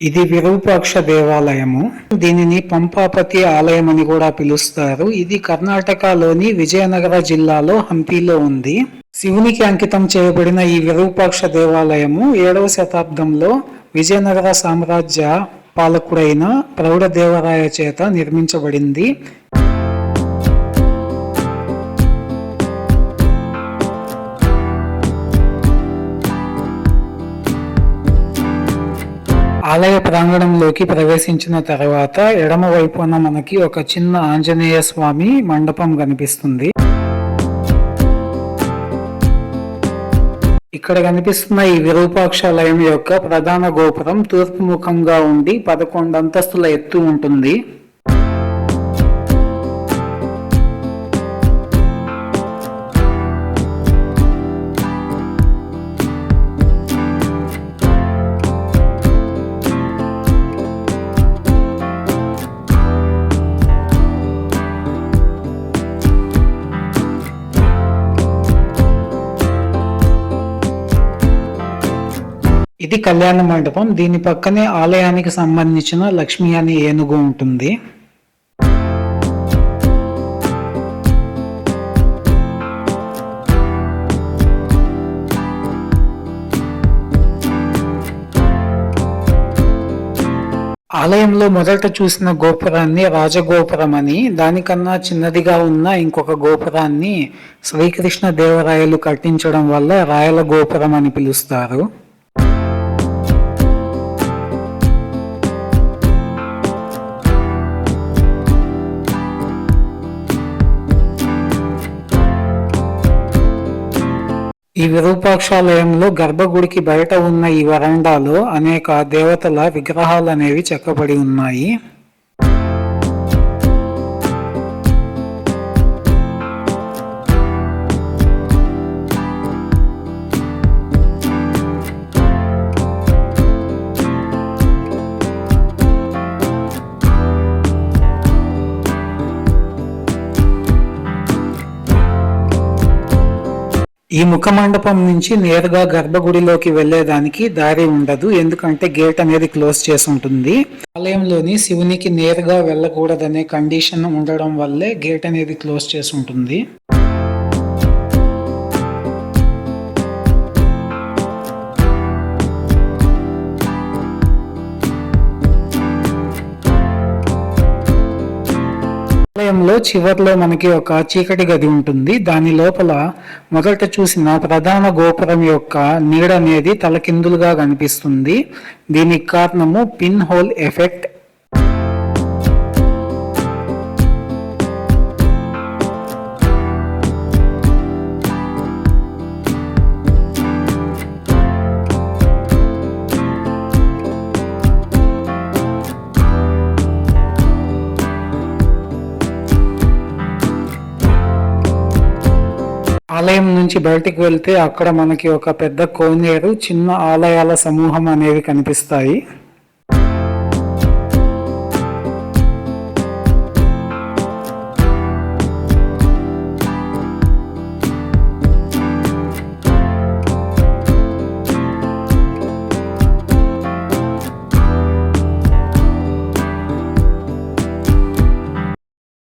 ఇది విరూపాక్ష దేవాలయము. దీనిని పంపాపతి ఆలయం అని కూడా పిలుస్తారు. ఇది కర్ణాటకలోని విజయనగర జిల్లాలో హంపీలో ఉంది. శివునికి అంకితం చేయబడిన ఈ విరూపాక్ష దేవాలయము ఏడవ శతాబ్దంలో విజయనగర సామ్రాజ్య పాలకుడైన ప్రౌఢదేవరాయ చేత నిర్మించబడింది. ఆలయ ప్రాంగణంలోకి ప్రవేశించిన తర్వాత ఎడమ వైపున మనకి ఒక చిన్న ఆంజనేయ స్వామి మండపం కనిపిస్తుంది. ఇక్కడ కనిపిస్తున్న ఈ విరూపాక్షాలయం యొక్క ప్రధాన గోపురం తూర్పు ముఖంగా ఉండి పదకొండు అంతస్తుల ఎత్తు ఉంటుంది. ఇది కళ్యాణ మండపం. దీని పక్కనే ఆలయానికి సంబంధించిన లక్ష్మి అనే ఏనుగు ఉంటుంది. ఆలయంలో మొదట చూసిన గోపురాన్ని రాజగోపురం అని దానికన్నా చిన్నదిగా ఉన్న ఇంకొక గోపురాన్ని శ్రీకృష్ణ దేవరాయలు కట్టించడం వల్ల రాయల గోపురం అని పిలుస్తారు. ఈ విరూపాక్షాలయంలో గర్భగుడికి బయట ఉన్న ఈ వరండాలో అనేక దేవతల విగ్రహాలు అనేవి చెక్కబడి ఉన్నాయి. ఈ ముఖ మండపం నుంచి నేరుగా గర్భగుడిలోకి వెళ్ళేదానికి దారి ఉండదు. ఎందుకంటే గేట్ అనేది క్లోజ్ చేసి ఉంటుంది. ఆలయంలోని శివునికి నేరుగా వెళ్ళకూడదనే కండిషన్ ఉండడం వల్లే గేట్ అనేది క్లోజ్ చేసి ఉంటుంది. ఆలయంలో చివర్లో మనకి ఒక చీకటి గది ఉంటుంది. దాని లోపల మొదట చూసిన ప్రధాన గోపురం యొక్క నీడ అనేది తలకిందులుగా కనిపిస్తుంది. దీనికి కారణము పిన్ హోల్ ఎఫెక్ట్ ఆలయం నుంచి బయటికి వెళ్తే అక్కడ మనకి ఒక పెద్ద కోనేరు చిన్న ఆలయాల సమూహం అనేవి కనిపిస్తాయి.